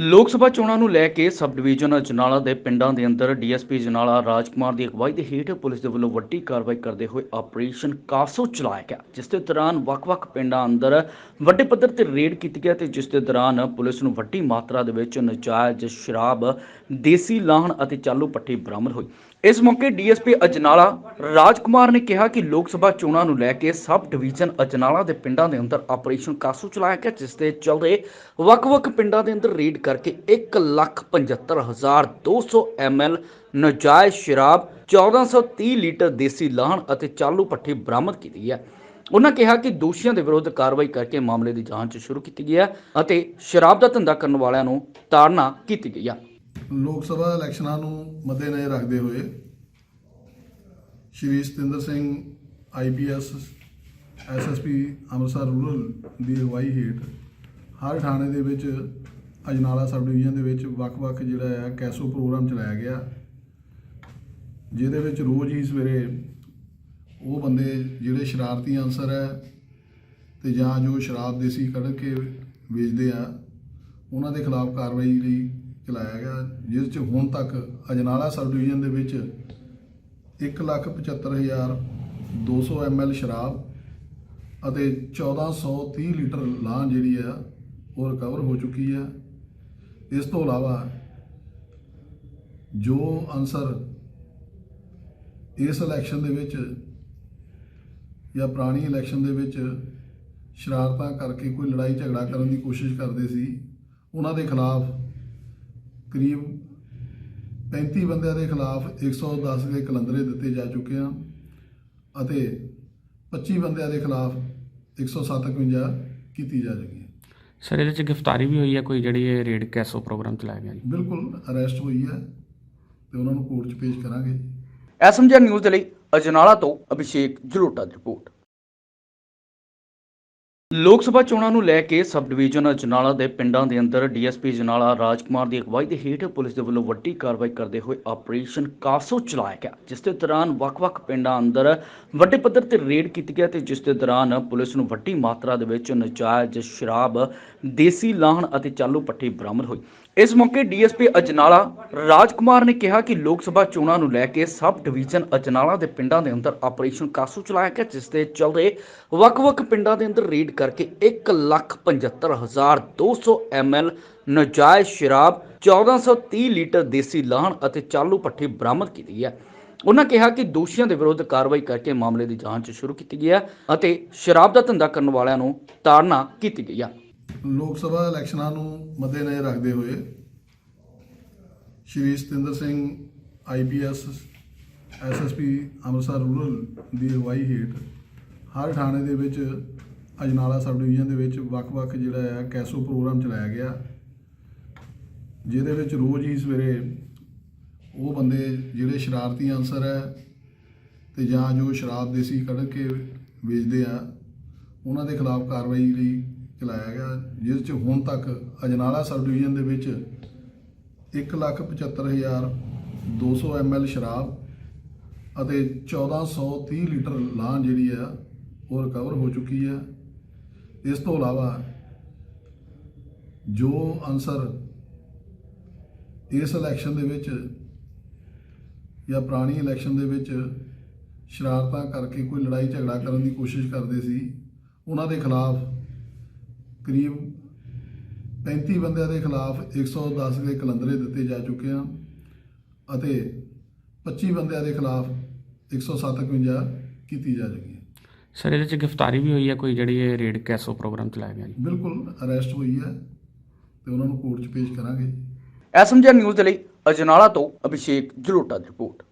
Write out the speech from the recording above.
ਲੋਕ ਸਭਾ ਚੋਣਾਂ ਨੂੰ ਲੈ ਕੇ ਸਬ ਡਿਵੀਜ਼ਨ ਅਜਨਾਲਾ ਦੇ ਪਿੰਡਾਂ ਦੇ ਅੰਦਰ ਡੀਐਸਪੀ ਜਨਾਲਾ ਰਾਜਕੁਮਾਰ ਦੀ ਅਗਵਾਈ ਦੇ ਹੇਠ ਪੁਲਿਸ ਦੇ ਵੱਲੋਂ ਵੱਡੀ ਕਾਰਵਾਈ ਕਰਦੇ ਹੋਏ ਆਪਰੇਸ਼ਨ ਕਾਸੋ ਚਲਾਇਆ ਗਿਆ, ਜਿਸ ਦੇ ਦੌਰਾਨ ਵੱਖ-ਵੱਖ ਪਿੰਡਾਂ ਅੰਦਰ ਵੱਡੇ ਪੱਧਰ ਤੇ ਰੇਡ ਕੀਤੀ ਗਿਆ ਤੇ ਜਿਸ ਦੇ ਦੌਰਾਨ ਪੁਲਿਸ ਨੂੰ ਵੱਡੀ ਮਾਤਰਾ ਦੇ ਵਿੱਚ ਨਜਾਇਜ਼ ਸ਼ਰਾਬ, ਦੇਸੀ ਲਾਹਣ ਅਤੇ ਚਾਲੂ ਪੱਟੀ ਬਰਾਮਦ ਹੋਈ। ਇਸ ਮੌਕੇ ਡੀਐਸਪੀ ਅਜਨਾਲਾ ਰਾਜਕੁਮਾਰ ਨੇ ਕਿਹਾ ਕਿ ਲੋਕ ਸਭਾ ਚੋਣਾਂ ਨੂੰ ਲੈ ਕੇ ਸਬ ਡਿਵੀਜ਼ਨ ਅਜਨਾਲਾ ਦੇ ਪਿੰਡਾਂ ਦੇ ਅੰਦਰ ਆਪਰੇਸ਼ਨ ਕਾਸੂ ਚਲਾਇਆ ਗਿਆ, ਜਿਸ ਦੇ ਚਲਦੇ ਵੱਖ-ਵੱਖ ਪਿੰਡਾਂ ਦੇ ਅੰਦਰ ਰੇਡ ਕਰਕੇ 175200 ml ਨਜਾਇਜ਼ ਸ਼ਰਾਬ 1430 ਲੀਟਰ ਦੇਸੀ ਲਾਹਣ ਅਤੇ ਚਾਲੂ ਪੱਠੀ ਬਰਾਮਦ ਕੀਤੀ ਹੈ। ਉਹਨਾਂ ਕਿਹਾ ਕਿ ਦੋਸ਼ੀਆਂ ਦੇ ਵਿਰੁੱਧ ਕਾਰਵਾਈ ਕਰਕੇ ਮਾਮਲੇ ਦੀ ਜਾਂਚ ਸ਼ੁਰੂ ਕੀਤੀ ਗਈ ਹੈ ਅਤੇ ਸ਼ਰਾਬ ਦਾ ਧੰਦਾ ਕਰਨ ਵਾਲਿਆਂ ਨੂੰ ਤਾੜਨਾ ਕੀਤੀ ਗਈ ਹੈ। ਲੋਕ ਸਭਾ ਇਲੈਕਸ਼ਨਾਂ ਨੂੰ ਮੱਦੇਨਜ਼ਰ ਰੱਖਦੇ ਹੋਏ Shri Satinder Singh IPS SSP Amritsar rural ਦੀ ਅਗਵਾਈ ਹੇਠ ਹਰ ਥਾਣੇ ਦੇ ਵਿੱਚ ਅਜਨਾਲਾ ਸਬ ਡਿਵੀਜ਼ਨ ਦੇ ਵਿੱਚ ਵੱਖ-ਵੱਖ ਜਿਹੜਾ ਆ ਕੈਸੋ ਪ੍ਰੋਗਰਾਮ ਚਲਾਇਆ ਗਿਆ। ਜਿਹਦੇ ਵਿੱਚ ਰੋਜ਼ ਹੀ ਸਵੇਰੇ ਉਹ ਬੰਦੇ ਜਿਹੜੇ ਸ਼ਰਾਰਤੀ ਅਨਸਰ ਹੈ ਤੇ ਜਾਂ ਜੋ ਸ਼ਰਾਬ ਦੇਸੀ ਕੱਢ ਕੇ ਵੇਚਦੇ ਆ, ਉਹਨਾਂ ਦੇ ਖਿਲਾਫ ਕਾਰਵਾਈ ਲਈ ਚਲਾਇਆ ਗਿਆ, ਜਿਸ 'ਚ ਹੁਣ ਤੱਕ ਅਜਨਾਲਾ ਸਬ ਡਿਵੀਜ਼ਨ ਦੇ ਵਿੱਚ 175200 ml ਸ਼ਰਾਬ ਅਤੇ 1430 ਲੀਟਰ ਲਾਂਹ ਜਿਹੜੀ ਆ, ਉਹ ਰਿਕਵਰ ਹੋ ਚੁੱਕੀ ਹੈ ਇਸ ਤੋਂ ਇਲਾਵਾ ਜੋ ਅਨਸਰ ਇਸ ਇਲੈਕਸ਼ਨ ਦੇ ਵਿੱਚ ਜਾਂ ਪੁਰਾਣੀ ਇਲੈਕਸ਼ਨ ਦੇ ਵਿੱਚ ਸ਼ਰਾਰਤਾਂ ਕਰਕੇ ਕੋਈ ਲੜਾਈ ਝਗੜਾ ਕਰਨ ਦੀ ਕੋਸ਼ਿਸ਼ ਕਰਦੇ ਸੀ, ਉਹਨਾਂ ਦੇ ਖਿਲਾਫ ਕਰੀਬ 35 ਬੰਦਿਆਂ ਦੇ ਖਿਲਾਫ 110 ਦੇ ਕਲੰਦਰੇ ਦਿੱਤੇ ਜਾ ਚੁੱਕੇ ਹਨ ਅਤੇ 25 ਬੰਦਿਆਂ ਦੇ ਖਿਲਾਫ 157 ਕੀਤੀ ਜਾ ਰਹੀ ਹੈ। ਸਰ ਇਹਦੇ ਚ ਗ੍ਰਿਫਤਾਰੀ ਵੀ ਹੋਈ ਹੈ ਕੋਈ ਜਿਹੜੀ ਇਹ ਰੇਡ ਕੈਸੋ ਪ੍ਰੋਗਰਾਮ ਚਲਾਇਆ ਗਿਆ ਜੀ? ਬਿਲਕੁਲ ਅਰੈਸਟ ਹੋਈ ਹੈ ਤੇ ਉਹਨਾਂ ਨੂੰ ਕੋਰਟ 'ਚ ਪੇਸ਼ ਕਰਾਂਗੇ। ਐਸਐਮਜੀ ਨਿਊਜ਼ ਦੇ ਲਈ ਅਜਨਾਲਾ ਤੋਂ ਅਭਿਸ਼ੇਕ ਜਲੋਟਾ ਦੀ ਰਿਪੋਰਟ। ਲੋਕ ਸਭਾ ਚੋਣਾਂ ਨੂੰ ਲੈ ਕੇ ਸਬ ਡਿਵੀਜ਼ਨ ਅਜਨਾਲਾ ਦੇ ਪਿੰਡਾਂ ਦੇ ਅੰਦਰ ਡੀਐਸਪੀ ਜਨਾਲਾ ਰਾਜਕੁਮਾਰ ਦੀ ਅਗਵਾਈ ਦੇ ਹੇਠ ਪੁਲਿਸ ਦੇ ਵੱਲੋਂ ਵੱਡੀ ਕਾਰਵਾਈ ਕਰਦੇ ਹੋਏ ਆਪਰੇਸ਼ਨ ਕਾਸੋ ਚਲਾਇਆ ਗਿਆ, ਜਿਸ ਦੇ ਦੌਰਾਨ ਵੱਖ-ਵੱਖ ਪਿੰਡਾਂ ਅੰਦਰ ਵੱਡੇ ਪੱਧਰ ਤੇ ਰੇਡ ਕੀਤੀ ਗਿਆ ਤੇ ਜਿਸ ਦੇ ਦੌਰਾਨ ਪੁਲਿਸ ਨੂੰ ਵੱਡੀ ਮਾਤਰਾ ਦੇ ਵਿੱਚ ਨਜਾਇਜ਼ ਸ਼ਰਾਬ, ਦੇਸੀ ਲਾਹਣ ਅਤੇ ਚਾਲੂ ਪੱਟੀ ਬਰਾਮਦ ਹੋਈ ਇਸ ਮੌਕੇ ਡੀਐਸਪੀ ਅਜਨਾਲਾ ਰਾਜਕੁਮਾਰ ਨੇ ਕਿਹਾ ਕਿ ਲੋਕ ਸਭਾ ਚੋਣਾਂ ਨੂੰ ਲੈ ਕੇ ਸਬ ਡਿਵੀਜ਼ਨ ਅਜਨਾਲਾ ਦੇ ਪਿੰਡਾਂ ਦੇ ਅੰਦਰ ਆਪਰੇਸ਼ਨ ਕਾਸੂ ਚਲਾਇਆ ਗਿਆ, ਜਿਸ ਦੇ ਚਲਦੇ ਵੱਖ-ਵੱਖ ਪਿੰਡਾਂ ਦੇ ਅੰਦਰ ਰੇਡ ਕਰਕੇ 175200 ml ਨਜਾਇਜ਼ ਸ਼ਰਾਬ 1430 ਲੀਟਰ ਦੇਸੀ ਲਾਹਣ ਅਤੇ ਚਾਲੂ ਪੱਠੀ ਬਰਾਮਦ ਕੀਤੀ ਹੈ। ਉਹਨਾਂ ਕਿਹਾ ਕਿ ਦੋਸ਼ੀਆਂ ਦੇ ਵਿਰੁੱਧ ਕਾਰਵਾਈ ਕਰਕੇ ਮਾਮਲੇ ਦੀ ਜਾਂਚ ਸ਼ੁਰੂ ਕੀਤੀ ਗਈ ਹੈ ਅਤੇ ਸ਼ਰਾਬ ਦਾ ਧੰਦਾ ਕਰਨ ਵਾਲਿਆਂ ਨੂੰ ਤਾੜਨਾ ਕੀਤੀ ਗਈ ਹੈ। ਲੋਕ ਸਭਾ ਇਲੈਕਸ਼ਨਾਂ ਨੂੰ ਮੱਦੇਨਜ਼ਰ ਰੱਖਦੇ ਹੋਏ Shri Satinder Singh IPS SSP Amritsar rural ਦੀ ਅਗਵਾਈ ਹੇਠ ਹਰ ਥਾਣੇ ਦੇ ਵਿੱਚ, ਅਜਨਾਲਾ ਸਬ ਡਿਵੀਜ਼ਨ ਦੇ ਵਿੱਚ ਵੱਖ-ਵੱਖ ਜਿਹੜਾ ਹੈ ਕੈਸੋ ਪ੍ਰੋਗਰਾਮ ਚਲਾਇਆ ਗਿਆ। ਜਿਹਦੇ ਵਿੱਚ ਰੋਜ਼ ਹੀ ਸਵੇਰੇ ਉਹ ਬੰਦੇ ਜਿਹੜੇ ਸ਼ਰਾਰਤੀ ਅਨਸਰ ਹੈ ਤੇ ਜਾਂ ਜੋ ਸ਼ਰਾਬ ਦੇਸੀ ਕੱਢ ਕੇ ਵੇਚਦੇ ਆ, ਉਹਨਾਂ ਦੇ ਖਿਲਾਫ ਕਾਰਵਾਈ ਲਈ ਚਲਾਇਆ ਗਿਆ, ਜਿਸ 'ਚ ਹੁਣ ਤੱਕ ਅਜਨਾਲਾ ਸਬ ਡਿਵੀਜ਼ਨ ਦੇ ਵਿੱਚ 175200 ml ਸ਼ਰਾਬ ਅਤੇ 1430 ਲੀਟਰ ਲਾਂਹ ਜਿਹੜੀ ਆ, ਉਹ ਰਿਕਵਰ ਹੋ ਚੁੱਕੀ ਹੈ ਇਸ ਤੋਂ ਇਲਾਵਾ ਜੋ ਅਨਸਰ ਇਸ ਇਲੈਕਸ਼ਨ ਦੇ ਵਿੱਚ ਜਾਂ ਪੁਰਾਣੀ ਇਲੈਕਸ਼ਨ ਦੇ ਵਿੱਚ ਸ਼ਰਾਰਤਾਂ ਕਰਕੇ ਕੋਈ ਲੜਾਈ ਝਗੜਾ ਕਰਨ ਦੀ ਕੋਸ਼ਿਸ਼ ਕਰਦੇ ਸੀ, ਉਹਨਾਂ ਦੇ ਖਿਲਾਫ ਕਰੀਬ 35 ਬੰਦਿਆਂ ਦੇ ਖਿਲਾਫ 110 ਦੇ ਕਲੰਦਰੇ ਦਿੱਤੇ ਜਾ ਚੁੱਕੇ ਹਨ ਅਤੇ 25 ਬੰਦਿਆਂ ਦੇ ਖਿਲਾਫ 157 ਕੀਤੀ ਜਾ ਰਹੀ ਹੈ। ਸਰ ਇਹਦੇ ਚ ਗ੍ਰਿਫਤਾਰੀ ਵੀ ਹੋਈ ਹੈ ਕੋਈ ਜਿਹੜੀ ਇਹ ਰੇਡ ਕੈਸੋ ਪ੍ਰੋਗਰਾਮ ਚਲਾਇਆ ਗਿਆ ਜੀ? ਬਿਲਕੁਲ ਅਰੈਸਟ ਹੋਈ ਹੈ ਤੇ ਉਹਨਾਂ ਨੂੰ ਕੋਰਟ 'ਚ ਪੇਸ਼ ਕਰਾਂਗੇ। ਐਸਐਮਜੀ ਨਿਊਜ਼ ਦੇ ਲਈ ਅਜਨਾਲਾ ਤੋਂ ਅਭਿਸ਼ੇਕ ਜਲੋਟਾ ਦੀ ਰਿਪੋਰਟ।